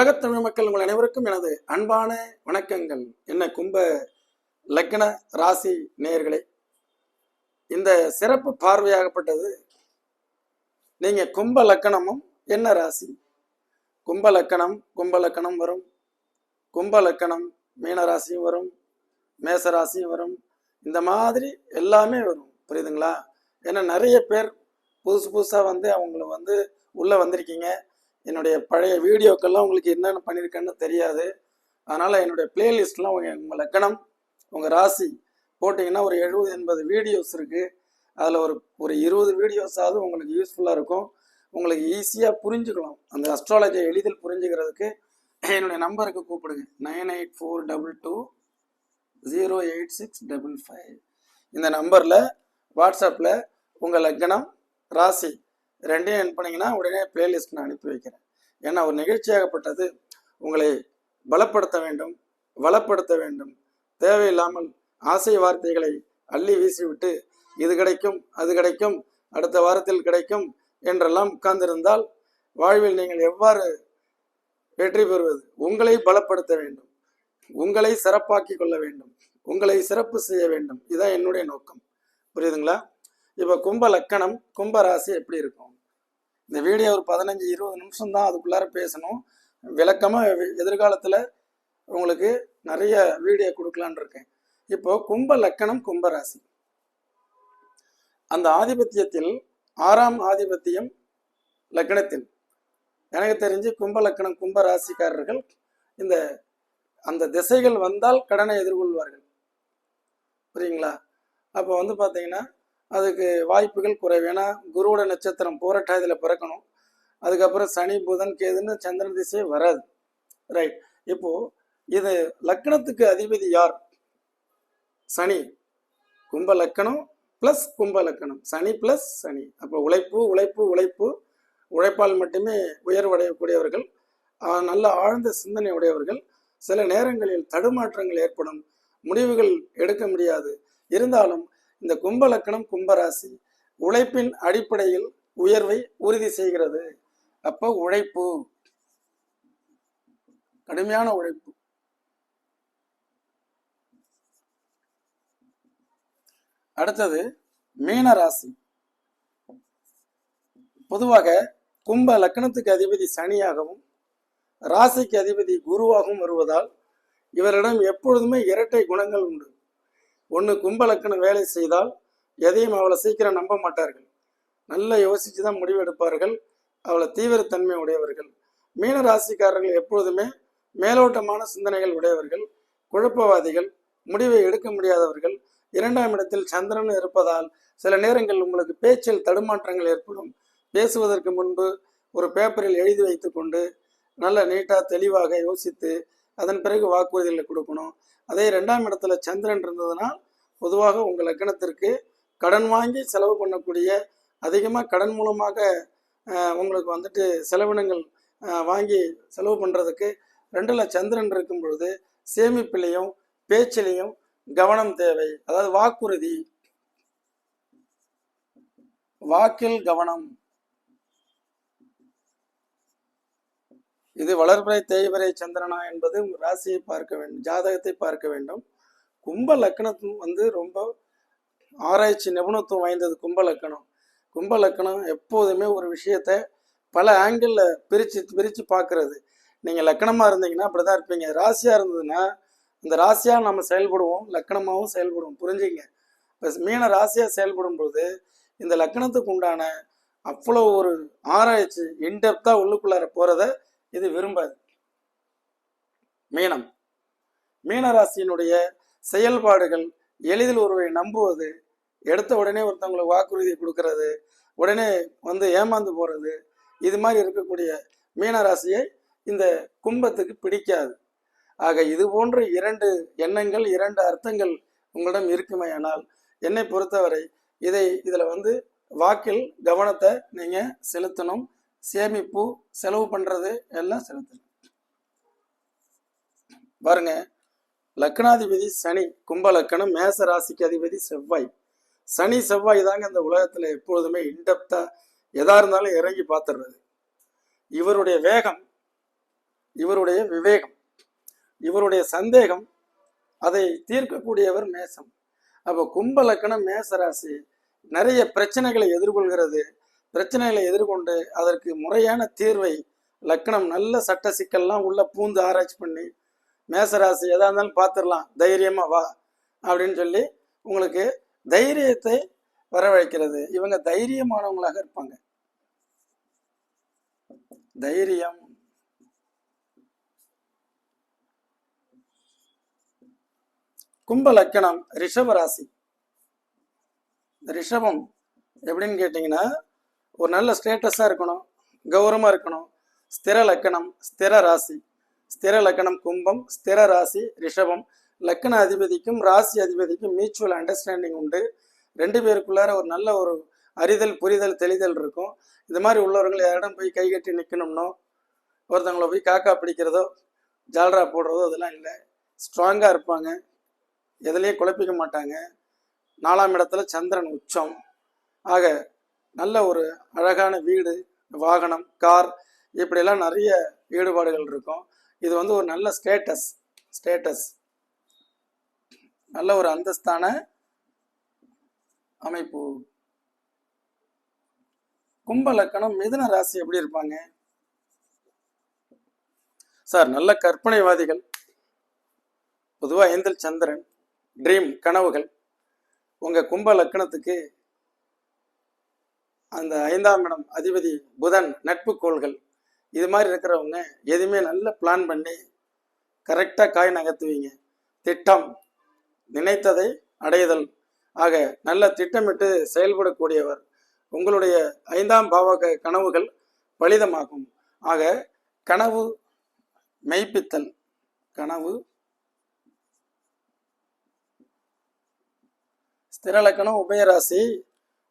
உலகத் தமிழ் மக்கள் உங்கள் அனைவருக்கும் எனது அன்பான வணக்கங்கள். என்ன கும்ப லக்ன ராசி நேயர்களே இந்த சிறப்பு பார்வையாகப்பட்டது நீங்க கும்ப லக்கணமும் என்ன ராசி? கும்ப லக்கணம் கும்ப லக்கணம் வரும். கும்ப லக்கணம் மீன ராசியும் வரும் மேச ராசியும் வரும். இந்த மாதிரி எல்லாமே வரும். புரியுதுங்களா? ஏன்னா நிறைய பேர் புதுசு புதுசாக வந்து அவங்கள வந்து உள்ளே வந்திருக்கீங்க. என்னுடைய பழைய வீடியோக்கெல்லாம் உங்களுக்கு என்னென்ன பண்ணியிருக்கேன்னு தெரியாது. அதனால் என்னுடைய பிளேலிஸ்ட்லாம் உங்கள் உங்கள் லக்கணம் உங்கள் ராசி போட்டிங்கன்னா ஒரு எழுபது எண்பது வீடியோஸ் இருக்குது அதில் ஒரு ஒரு இருபது வீடியோஸாவது உங்களுக்கு யூஸ்ஃபுல்லாக இருக்கும். உங்களுக்கு ஈஸியாக புரிஞ்சுக்கலாம். அந்த அஸ்ட்ராலஜியை எளிதில் புரிஞ்சுக்கிறதுக்கு என்னுடைய நம்பருக்கு கூப்பிடுங்க. Nine eight four double two zero eight six double five இந்த நம்பரில் வாட்ஸ்அப்பில் உங்கள் லக்னம் ராசி ரெண்டையும் அனுப்புனீங்கன்னா உடனே பிளேலிஸ்ட் நான் அனுப்பி வைக்கிறேன். ஏன்னா ஒரு நிகழ்ச்சியாகப்பட்டது உங்களை பலப்படுத்த வேண்டும் வளப்படுத்த வேண்டும். தேவையில்லாமல் ஆசை வார்த்தைகளை அள்ளி வீசிவிட்டு இது கிடைக்கும் அது கிடைக்கும் அடுத்த வாரத்தில் கிடைக்கும் என்றெல்லாம் உட்கார்ந்திருந்தால் வாழ்வில் நீங்கள் எவ்வாறு வெற்றி பெறுவது? உங்களை பலப்படுத்த வேண்டும். உங்களை சிறப்பாக்கி கொள்ள வேண்டும். உங்களை சிறப்பு செய்ய வேண்டும். இதுதான் என்னுடைய நோக்கம். புரியுதுங்களா? இப்போ கும்ப லக்கணம் கும்ப ராசி எப்படி இருக்கும்? இந்த வீடியோ ஒரு பதினஞ்சு இருபது நிமிஷம் தான் அதுக்குள்ளார பேசணும். விளக்கமாக எதிர்காலத்தில் உங்களுக்கு நிறைய வீடியோ கொடுக்கலான்னு இருக்கேன். இப்போ கும்ப லக்கணம் கும்பராசி அந்த ஆதிபத்தியத்தில் ஆறாம் ஆதிபத்தியம் லக்கணத்தில். எனக்கு தெரிஞ்சு கும்ப லக்கணம் கும்ப ராசிக்காரர்கள் இந்த அந்த திசைகள் வந்தால் கடனை எதிர்கொள்வார்கள். புரியுங்களா? அப்போ வந்து பார்த்தீங்கன்னா அதுக்கு வாய்ப்புகள் குறைவு. ஏன்னா குருவோட நட்சத்திரம் போராட்டாயத்தில் பிறக்கணும். அதுக்கப்புறம் சனி புதன் கேதுன்னு சந்திரன் திசையே வராது. ரைட் இப்போ இது லக்கணத்துக்கு அதிபதி யார்? சனி. கும்ப லக்கணம் ப்ளஸ் கும்ப லக்கணம். சனி ப்ளஸ் சனி. அப்போ உழைப்பு உழைப்பு உழைப்பு. உழைப்பால் மட்டுமே உயர்வடையக்கூடியவர்கள். நல்ல ஆழ்ந்த சிந்தனை உடையவர்கள். சில நேரங்களில் தடுமாற்றங்கள் ஏற்படும். முடிவுகள் எடுக்க முடியாது. இருந்தாலும் இந்த கும்பலக்கணம் கும்பராசி உழைப்பின் அடிப்படையில் உயர்வை உறுதி செய்கிறது. அப்போ உழைப்பு. கடுமையான உழைப்பு. அடுத்தது மீன ராசி. பொதுவாக கும்ப லக்கணத்துக்கு அதிபதி சனியாகவும் ராசிக்கு அதிபதி குருவாகவும் வருவதால் இவரிடம் எப்பொழுதுமே இரட்டை குணங்கள் உண்டு. ஒன்று கும்பலக்குன்னு வேலை செய்தால் எதையும் அவளை சீக்கிரம் நம்ப மாட்டார்கள். நல்லா யோசித்து தான் முடிவெடுப்பார்கள். அவளை தீவிரத்தன்மை உடையவர்கள். மீன ராசிக்காரர்கள் எப்பொழுதுமே மேலோட்டமான சிந்தனைகள் உடையவர்கள் குழப்பவாதிகள் முடிவை எடுக்க முடியாதவர்கள். இரண்டாம் இடத்தில் சந்திரன் இருப்பதால் சில நேரங்கள் உங்களுக்கு பேச்சில் தடுமாற்றங்கள் ஏற்படும். பேசுவதற்கு முன்பு ஒரு பேப்பரில் எழுதி வைத்துக்கொண்டு நல்ல நீட்டாக தெளிவாக யோசித்து அதன் பிறகு வாக்குறுதிகளை கொடுக்கணும். அதே ரெண்டாம் இடத்துல சந்திரன் இருந்ததுனால் பொதுவாக உங்கள் லக்கணத்திற்கு கடன் வாங்கி செலவு பண்ணக்கூடிய அதிகமாக கடன் மூலமாக உங்களுக்கு வந்துட்டு செலவினங்கள் வாங்கி செலவு பண்ணுறதுக்கு ரெண்டில் சந்திரன் இருக்கும் பொழுது சேமிப்பிலையும் பேச்சிலையும் கவனம் தேவை. அதாவது வாக்குறுதி. வாக்கில் கவனம். இது வளர்பிறை தேய்வரை சந்திரனா என்பது உங்கள் ராசியை பார்க்க வேண்டும் ஜாதகத்தை பார்க்க வேண்டும். கும்ப லக்கணம் வந்து ரொம்ப ஆராய்ச்சி நிபுணத்துவம் வாய்ந்தது கும்ப லக்கணம். கும்ப லக்கணம் எப்போதுமே ஒரு விஷயத்த பல ஆங்கிளில் பிரித்து பிரித்து பார்க்கறது. நீங்கள் லக்கணமாக இருந்தீங்கன்னா அப்படி தான் இருப்பீங்க. ராசியாக இருந்ததுன்னா இந்த ராசியாக நம்ம செயல்படுவோம் லக்கணமாகவும் செயல்படுவோம். புரிஞ்சுங்க? இப்போ மீன ராசியாக செயல்படும் பொழுது இந்த லக்கணத்துக்கு உண்டான அவ்வளோ ஒரு ஆராய்ச்சி இன்டெப்த்தாக உள்ளுக்குள்ளார போகிறத இது விரும்பாது. மீனம். மீனராசியினுடைய செயல்பாடுகள் எளிதில் ஒருவரை நம்புவது எடுத்த உடனே ஒருத்தவங்களுக்கு வாக்குறுதி கொடுக்கறது உடனே வந்து ஏமாந்து போறது இது மாதிரி இருக்கக்கூடிய மீனராசியை இந்த கும்பத்துக்கு பிடிக்காது. ஆக இது போன்ற இரண்டு எண்ணங்கள் இரண்டு அர்த்தங்கள் உங்களிடம் இருக்குமே ஆனால் என்னை பொறுத்தவரை இதை இதில் வந்து வாக்கில் கவனத்தை நீங்கள் செலுத்தணும். சேமிப்பு செலவு பண்ணுறது எல்லாம் செலுத்தணும் பாருங்க லக்னாதிபதி சனி கும்ப லக்கணம் மேச ராசிக்கு அதிபதி செவ்வாய். சனி செவ்வாய் தாங்க இந்த உலகத்தில் எப்பொழுதுமே இன்டெப்தா எதா இருந்தாலும் இறங்கி பார்த்துடுறது இவருடைய வேகம் இவருடைய விவேகம் இவருடைய சந்தேகம் அதை தீர்க்கக்கூடியவர் மேசம். அப்போ கும்ப லக்கணம் மேச ராசி நிறைய பிரச்சனைகளை எதிர்கொள்கிறது. பிரச்சனைகளை எதிர்கொண்டு அதற்கு முறையான தீர்வை லக்கணம் நல்ல சட்ட சிக்கல்லாம் உள்ள பூந்து ஆராய்ச்சி பண்ணி மேசராசி எதா இருந்தாலும் பார்த்துடலாம் தைரியமா வா அப்படின்னு சொல்லி உங்களுக்கு தைரியத்தை வரவழைக்கிறது. இவங்க தைரியமானவங்களாக இருப்பாங்க. தைரியம். கும்ப லக்கணம் ரிஷப ராசி. ரிஷபம் எப்படின்னு கேட்டிங்கன்னா ஒரு நல்ல ஸ்டேட்டஸாக இருக்கணும் கௌரவமாக இருக்கணும். ஸ்திர லக்கணம் ஸ்திர ராசி. ஸ்திர லக்கணம் கும்பம் ஸ்திர ராசி ரிஷபம். லக்கண அதிபதிக்கும் ராசி அதிபதிக்கும் மியூச்சுவல் அண்டர்ஸ்டாண்டிங் உண்டு. ரெண்டு பேருக்குள்ளார ஒரு நல்ல ஒரு அறிதல் புரிதல் தெளிதல் இருக்கும். இந்த மாதிரி உள்ளவர்கள் யாரிடம் போய் கை கட்டி நிற்கணும்னோ ஒருத்தவங்கள போய் காக்கா பிடிக்கிறதோ ஜால்ரா போடுறதோ அதெல்லாம் இல்லை. ஸ்ட்ராங்காக இருப்பாங்க. எதுலேயும் குழப்பிக்க மாட்டாங்க. நாலாம் இடத்துல சந்திரன் உச்சம். ஆக நல்ல ஒரு அழகான வீடு வாகனம் கார் இப்படியெல்லாம் நிறைய ஈடுபாடுகள் இருக்கும். இது வந்து ஒரு நல்ல ஸ்டேட்டஸ் ஸ்டேட்டஸ் நல்ல ஒரு அந்தஸ்தான அமைப்பு. கும்ப லக்கணம் மிதுன ராசி எப்படி இருப்பாங்க? சார் நல்ல கற்பனைவாதிகள். பொதுவாக ஏந்தல் சந்திரன் ட்ரீம் கனவுகள். உங்கள் கும்ப லக்கணத்துக்கு அந்த ஐந்தாம் இடம் அதிபதி புதன் நட்பு கோள்கள். இது மாதிரி இருக்கிறவங்க எதுவுமே நல்ல பிளான் பண்ணி கரெக்டாக காய் நகர்த்துவீங்க. திட்டம் நினைத்ததை அடைதல். ஆக நல்ல திட்டமிட்டு செயல்படக்கூடியவர் உங்களுடைய ஐந்தாம் பாவக கனவுகள் பலிதமாகும். ஆக கனவு மெய்ப்பித்தல். கனவு ஸ்திரலக்கணம் உபயராசி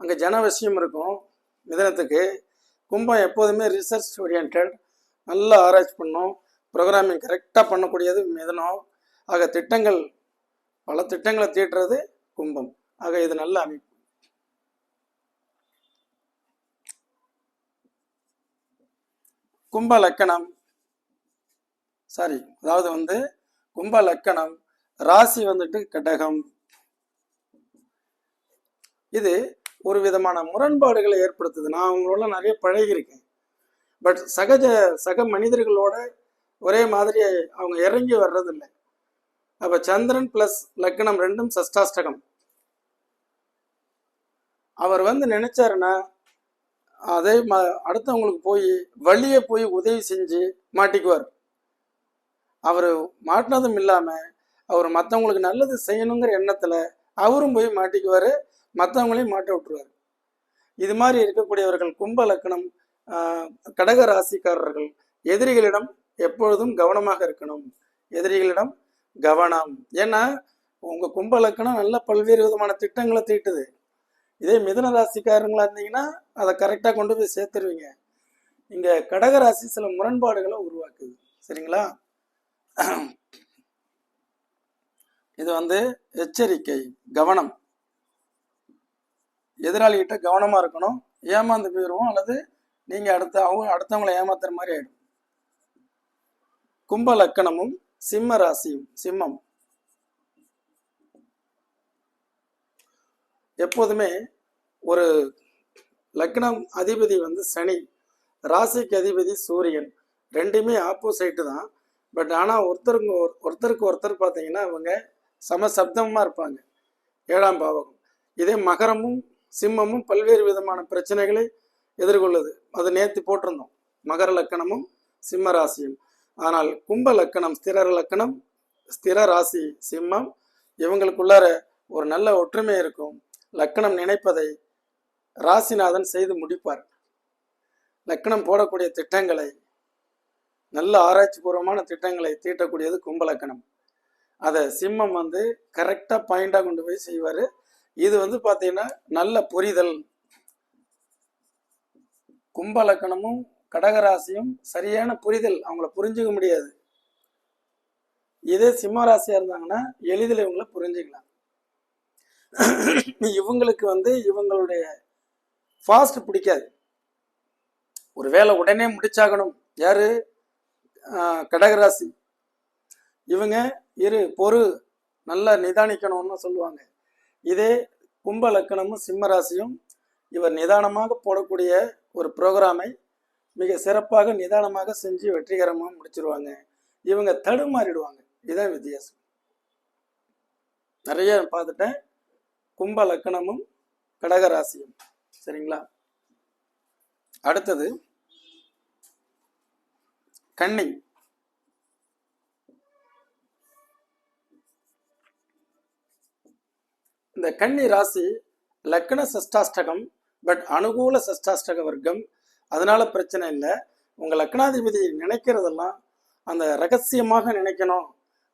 அங்கே ஜனவசியம் இருக்கும் மிதனத்துக்கு. கும்பம் எப்போதுமே ரிசர்ச் ஓரியன்ட் நல்லா ஆராய்ச்சி பண்ணும். ப்ரோக்ராமிங் கரெக்டாக பண்ணக்கூடியது மிதனம். ஆக திட்டங்கள் பல திட்டங்களை தீட்டுறது கும்பம். ஆக இது நல்ல அமைப்பு. கும்ப லக்கணம். சாரி அதாவது வந்து கும்ப லக்கணம் ராசி வந்துட்டு கடகம். இது ஒரு விதமான முரண்பாடுகளை ஏற்படுத்துது. நான் அவங்களோட நிறைய பழகியிருக்கேன். பட் சகஜ சக மனிதர்களோட ஒரே மாதிரி அவங்க இறங்கி வர்றதில்லை. அப்போ சந்திரன் ப்ளஸ் லக்னம் ரெண்டும் சஷ்டாஷ்டகம். அவர் வந்து நினைச்சாருன்னா அதே ம அடுத்தவங்களுக்கு போய் வழியே போய் உதவி செஞ்சு மாட்டிக்குவார். அவர் மாட்டினதும் இல்லாமல் அவர் மற்றவங்களுக்கு நல்லது செய்யணுங்கிற எண்ணத்தில் அவரும் போய் மாட்டிக்குவார். மற்றவங்களையும் மாட்ட விட்டுருவார். இது மாதிரி இருக்கக்கூடியவர்கள் கும்ப லக்கணம் கடக ராசிக்காரர்கள் எதிரிகளிடம் எப்பொழுதும் கவனமாக இருக்கணும். எதிரிகளிடம் கவனம். ஏன்னா உங்கள் கும்ப லக்கணம் நல்ல பல்வேறு விதமான திட்டங்களை தீட்டுது. இதே மிதன ராசிக்காரங்களா இருந்தீங்கன்னா அதை கரெக்டாக கொண்டு போய் சேர்த்துருவீங்க. இங்கே கடக ராசி சில முரண்பாடுகளை உருவாக்குது. சரிங்களா? இது வந்து எச்சரிக்கை கவனம். எதிராளிகிட்ட கவனமாக இருக்கணும் ஏமாந்து போயிடுவோம் அல்லது நீங்கள் அடுத்த அவங்க அடுத்தவங்களை ஏமாத்துற மாதிரி ஆயிடும். கும்ப லக்கணமும் சிம்ம ராசியும் சிம்மம். எப்போதுமே ஒரு லக்னம் அதிபதி வந்து சனி. ராசிக்கு அதிபதி சூரியன். ரெண்டுமே ஆப்போசைட்டு தான். பட் ஆனால் ஒருத்தருங்க ஒரு- ஒருத்தருக்கு ஒருத்தர் பார்த்தீங்கன்னா அவங்க சமசப்தமாக இருப்பாங்க. ஏழாம் பாவகம். இதே மகரமும் சிம்மமும் பல்வேறு விதமான பிரச்சனைகளை எதிர்கொள்ளுது. அது நேர்த்தி போட்டிருந்தோம். மகர லக்கணமும் சிம்ம ராசியும். ஆனால் கும்ப லக்கணம் ஸ்திர லக்கணம் ஸ்திர ராசி சிம்மம் இவங்களுக்குள்ளார ஒரு நல்ல ஒற்றுமை இருக்கும். லக்கணம் நினைப்பதை ராசிநாதன் செய்து முடிப்பார். லக்கணம் போடக்கூடிய திட்டங்களை நல்ல ஆராய்ச்சி பூர்வமான திட்டங்களை தீட்டக்கூடியது கும்பலக்கணம் அதை சிம்மம் வந்து கரெக்டாக பாயிண்டாக கொண்டு போய் செய்வார். இது வந்து பார்த்தீங்கன்னா நல்ல புரிதல் கும்பலக்கணமும் கடகராசியும் சரியான புரிதல். அவங்கள புரிஞ்சுக்க முடியாது. இதே சிம்ம ராசியாக இருந்தாங்கன்னா எளிதில் இவங்களை புரிஞ்சுக்கலாம். இவங்களுக்கு வந்து இவங்களுடைய ஃபாஸ்ட் பிடிக்காது. ஒரு வேலை உடனே முடிச்சாகணும். யாரு? கடகராசி. இவங்க இரு பொறு நல்லா நிதானிக்கணும்னு சொல்லுவாங்க. இதே கும்ப லக்கணமும் சிம்ம ராசியும் இவர் நிதானமாக போடக்கூடிய ஒரு ப்ரோக்ராமை மிக சிறப்பாக நிதானமாக செஞ்சு வெற்றிகரமாக முடிச்சிருவாங்க. இவங்க தடுமாறிடுவாங்க. இதான் வித்தியாசம். நிறைய பார்த்துட்டேன். கும்ப லக்கணமும் கடகராசியும் சரிங்களா? அடுத்தது கன்னி. இந்த கன்னி ராசி லக்ன சஷ்டாஷ்டகம் பட் அனுகூல சஷ்டாஷ்டக வர்க்கம். அதனால பிரச்சனை இல்லை. உங்கள் லக்னாதிபதி நினைக்கிறதெல்லாம் அந்த ரகசியமாக நினைக்கணும்.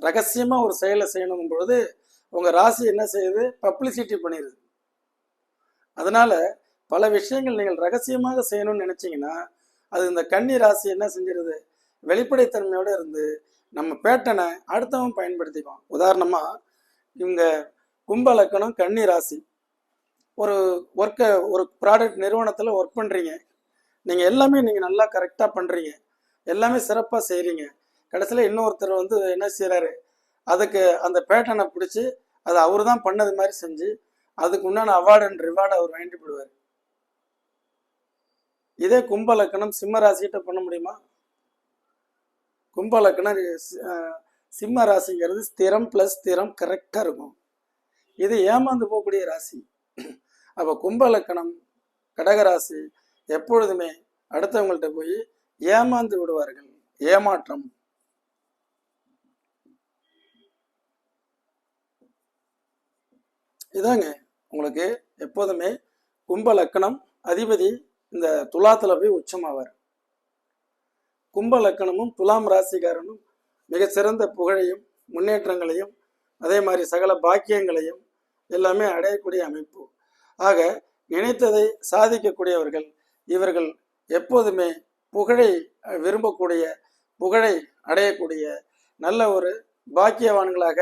ரகசியமாக ஒரு செயலை செய்யணும் பொழுது உங்கள் ராசி என்ன செய்யுது? பப்ளிசிட்டி பண்ணிடுது அதனால பல விஷயங்கள் நீங்கள் ரகசியமாக செய்யணும்னு நினச்சிங்கன்னா அது இந்த கன்னி ராசி என்ன செஞ்சிருது? வெளிப்படைத்தன்மையோடு இருந்து நம்ம பேட்டனை அடுத்தவன் பயன்படுத்திக்குவோம் உதாரணமாக இவங்க கும்ப லக்கணம் கன்னி ராசி ஒரு ஒர்க்கை ஒரு ப்ராடக்ட் நிறுவனத்தில் ஒர்க் பண்ணுறீங்க நீங்கள் எல்லாமே நீங்கள் நல்லா கரெக்டாக பண்ணுறீங்க எல்லாமே சிறப்பாக செய்கிறீங்க கடைசியில் இன்னொருத்தர் வந்து என்ன செய்கிறாரு அதுக்கு அந்த பேட்டனை பிடிச்சி அதை அவர் தான் பண்ணது மாதிரி செஞ்சு அதுக்கு உண்டான அவார்டு அண்ட் ரிவார்டு அவர் வாங்கிட்டு போடுவார் இதே கும்ப லக்கணம் சிம்ம ராசிகிட்ட பண்ண முடியுமா? கும்ப லக்கணம் சிம்ம ராசிங்கிறது ஸ்திரம் ப்ளஸ் ஸ்திரம் கரெக்டாக இருக்கும். இது ஏமாந்து போகக்கூடிய ராசி. அப்போ கும்ப லக்கணம் கடகராசி எப்பொழுதுமே அடுத்தவங்கள்ட்ட போய் ஏமாந்து விடுவார்கள். ஏமாற்றம். இதாங்க உங்களுக்கு எப்போதுமே கும்ப லக்கணம் அதிபதி இந்த துலாத்துல போய் உச்சமாவார். கும்ப லக்கணமும் துலாம் ராசிக்காரனும் மிக சிறந்த புகழையும் முன்னேற்றங்களையும் அதே மாதிரி சகல பாக்கியங்களையும் எல்லாமே அடையக்கூடிய அமைப்பு. ஆக நினைத்ததை சாதிக்கக்கூடியவர்கள் இவர்கள் எப்போதுமே புகழை விரும்பக்கூடிய புகழை அடையக்கூடிய நல்ல ஒரு பாக்கியவான்களாக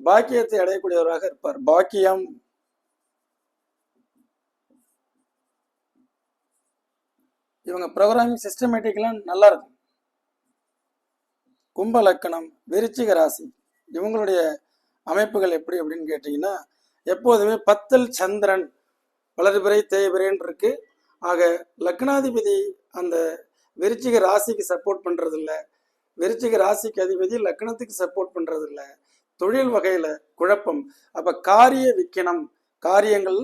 பாக்கியத்தை அடையக்கூடியவராக இருப்பார். பாக்கியம். இவங்க ப்ரோக்ராமிங் சிஸ்டமேட்டிக்கெல்லாம் நல்லா இருக்கும். கும்ப லக்கணம் விருச்சிக ராசி இவங்களுடைய அமைப்புகள் எப்படி அப்படின்னு கேட்டிங்கன்னா எப்போதுமே பத்தல் சந்திரன் வளர்பிறை தேய்பிரைன்னு இருக்கு. ஆக லக்னாதிபதி அந்த விருச்சிக ராசிக்கு சப்போர்ட் பண்ணுறதில்ல விருச்சிக ராசிக்கு அதிபதி லக்னத்துக்கு சப்போர்ட் பண்ணுறதில்ல தொழில் வகையில குழப்பம். அப்ப காரிய விக்கணம் காரியங்கள்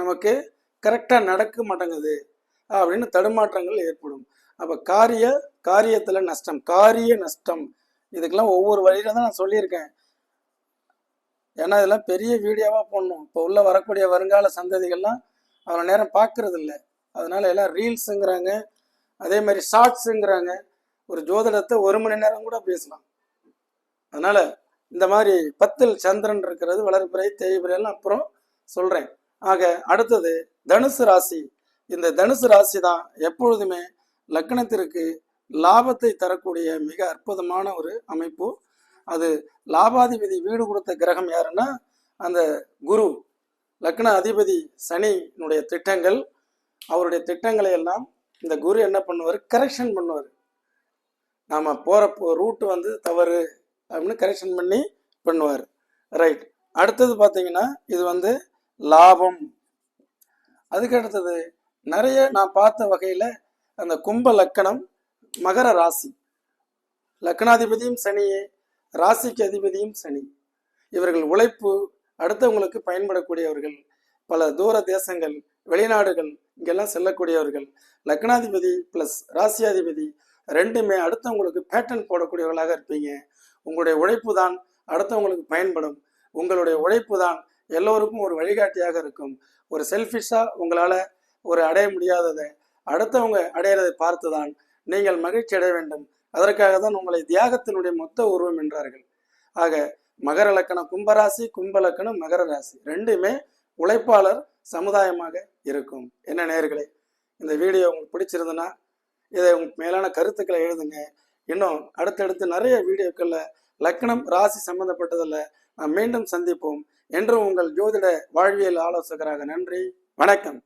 நமக்கு கரெக்டா நடக்க மாட்டேங்குது அப்படின்னு தடுமாற்றங்கள் ஏற்படும். அப்ப காரிய காரியத்துல நஷ்டம் காரிய நஷ்டம். இதுக்கெல்லாம் ஒவ்வொரு வழியில தான் நான் சொல்லியிருக்கேன். ஏன்னா இதெல்லாம் பெரிய வீடியோவாக போடணும். இப்போ உள்ள வரக்கூடிய வருங்கால சந்ததிகள்லாம் அவ்வளோ நேரம் பார்க்கறது இல்லை அதனால எல்லாம் ரீல்ஸுங்கிறாங்க அதே மாதிரி ஷார்ட்ஸுங்கிறாங்க. ஒரு ஜோதிடத்தை ஒரு மணி நேரம் கூட பேசலாம். அதனால இந்த மாதிரி பத்தில் சந்திரன் இருக்கிறது வளர்பிறை தேய்பிறை எல்லாம் அப்புறம் சொல்கிறேன் ஆக அடுத்தது தனுசு ராசி. இந்த தனுசு ராசி தான் எப்பொழுதுமே லக்னத்திற்கு லாபத்தை தரக்கூடிய மிக அற்புதமான ஒரு அமைப்பு. அது லாபாதிபதி வீடு கொடுத்த கிரகம் யாருன்னா அந்த குரு. லக்ன அதிபதி சனியினுடைய திட்டங்கள் அவருடைய திட்டங்களை எல்லாம் இந்த குரு என்ன பண்ணுவார்? கரெக்ஷன் பண்ணுவார். நாம் போகிற ரூட் வந்து தவறு அப்படின்னு கரெக்ஷன் பண்ணி பண்ணுவார். ரைட் அடுத்தது பார்த்தீங்கன்னா இது வந்து லாபம். அதுக்கு அடுத்தது நிறைய நான் பார்த்த வகையில் அந்த கும்ப லக்கணம் மகர ராசி. லக்னாதிபதியும் சனியே ராசிக்கு அதிபதியும் சனி. இவர்கள் உழைப்பு அடுத்தவங்களுக்கு பயன்படக்கூடியவர்கள் பல தூர தேசங்கள் வெளிநாடுகள் இங்கெல்லாம் செல்லக்கூடியவர்கள். லக்னாதிபதி பிளஸ் ராசியாதிபதி ரெண்டுமே அடுத்தவங்களுக்கு பேட்டன் போடக்கூடியவர்களாக இருப்பீங்க. உங்களுடைய உழைப்பு தான் அடுத்தவங்களுக்கு பயன்படும். உங்களுடைய உழைப்பு தான் எல்லோருக்கும் ஒரு வழிகாட்டியாக இருக்கும். ஒரு செல்ஃபிஷா உங்களால ஒரு அடைய முடியாததை அடுத்தவங்க அடையிறதை பார்த்து தான் நீங்கள் மகிழ்ச்சி அடைய வேண்டும். அதற்காக தான் உங்களை தியாகத்தினுடைய மொத்த உருவம் என்றார்கள். ஆக மகர லக்கணம் கும்பராசி கும்ப லக்கணம் மகர ராசி. ரெண்டுமே உழைப்பாளர் சமுதாயமாக இருக்கும். என்ன நேர்களே இந்த வீடியோ உங்களுக்கு பிடிச்சிருந்ததுன்னா இதை உங்களுக்கு மேலான கருத்துக்களை எழுதுங்க. இன்னும் அடுத்தடுத்து நிறைய வீடியோக்களில் லக்னம் ராசி சம்பந்தப்பட்டதில் நாம் மீண்டும் சந்திப்போம். என்றும் உங்கள் ஜோதிட வாழ்வியல் ஆலோசகராக நன்றி. வணக்கம்.